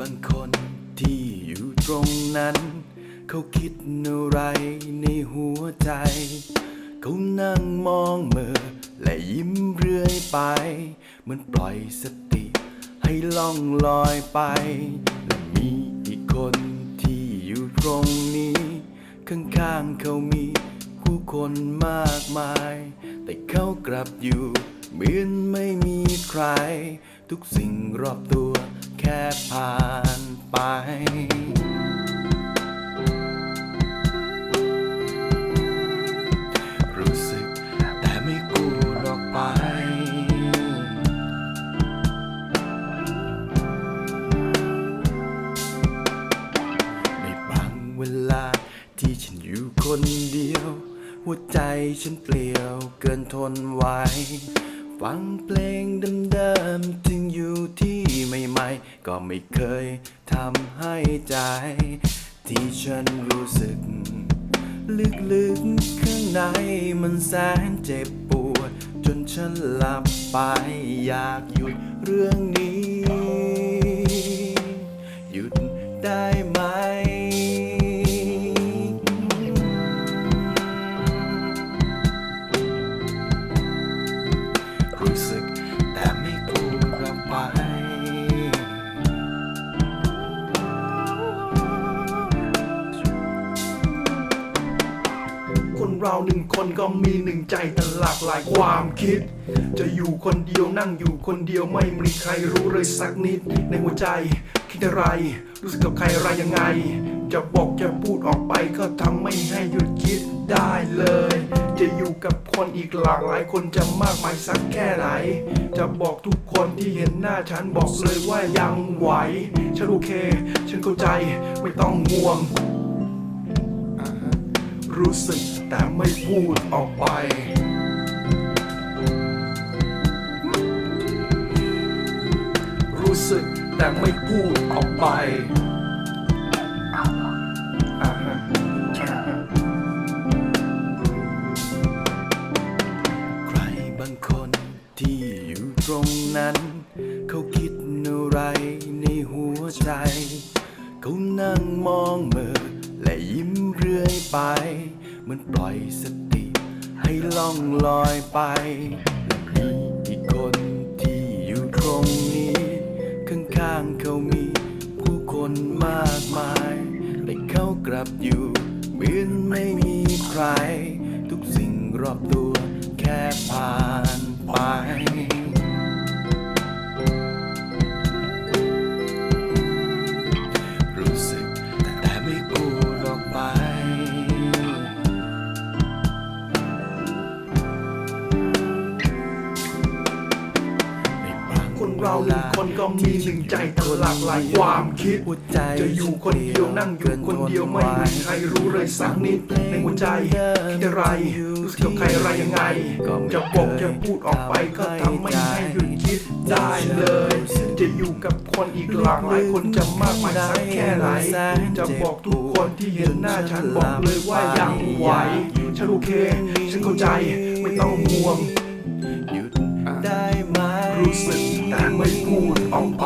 บางคนที่อยู่ตรงนั้น เขาคิดอะไรในหัวใจ เขานั่งมองเมื่อและยิ้มเรื่อยไปเหมือนปล่อยสติ ให้ล่องลอยไป และมีอีกคนที่อยู่ตรงนี้ ข้างๆเขามีผู้คนมากมาย แต่เขากลับอยู่เหมือนไม่มีใคร ทุกสิ่งรอบตัว ค่ผ่านไป รู้สึกแต่ไม่กูดออกไป ในบางเวลาที่ฉันอยู่คนเดียว หัวใจฉันเปลี่ยวเกินทนไหว ฟังเพลงเดิมๆถึงอยู่ที่ใหม่ๆ ก็ไม่เคยทำให้ใจ ที่ฉันรู้สึก ลึกๆข้างในมันแสนเจ็บปวด จนฉันหลับไปอยากหยุดเรื่องนี้ เราหนึ่งคนก็มีหนึ่งใจแต่หลากหลายความคิด จะอยู่คนเดียวนั่งอยู่คนเดียวไม่มีใครรู้เลยสักนิด ในหัวใจคิดอะไร รู้สึกกับใครอะไรยังไง จะบอกจะพูดออกไปก็ทำไม่ให้หยุดคิดได้เลย จะอยู่กับคนอีกหลากหลายคนจะมากมายสักแค่ไหน จะบอกทุกคนที่เห็นหน้าฉันบอกเลยว่ายังไหว ฉันโอเค ฉันเข้าใจไม่ต้องห่วง รู้สึกแต่ไม่พูดออกไปรู้สึกแต่ไม่พูดออกไปใครบางคนที่อยู่ตรงนั้น เขาคิดอะไรในหัวใจ เขานั่งมองเมื่อ รื่อยไป เหมือนปล่อยสติ ให้ล่องลอยไปมีอีกคนที่อยู่ตรงนี้ ข้างๆเขามีผู้คนมากมาย แต่เขากลับอยู่เหมือนไม่มีใคร ทุกสิ่งรอบตัวแค่ผ่าน หนึ่งคนก็มีหนึ่งใจแต่หลากหลายความคิดจะอยู่คนเดียวนั่งอยู่คนเดียวไม่มีใครรู้เลยสักนิดในหัวใจคิดอะไรรู้สึกกับใครอะไรยังไง จะบอกจะพูดออกไปก็ทำไม่ให้หยุดคิดได้เลย จะอยู่กับคนอีกหลากหลายคนจะมากมายสักแค่ไหนจะบอกทุกคนที่เห็นหน้าฉันบอกเลยว่ายังไหวฉันโอเคฉันเข้าใจไม่ต้องห่วงหยุดได้ไหมรู้สึก แ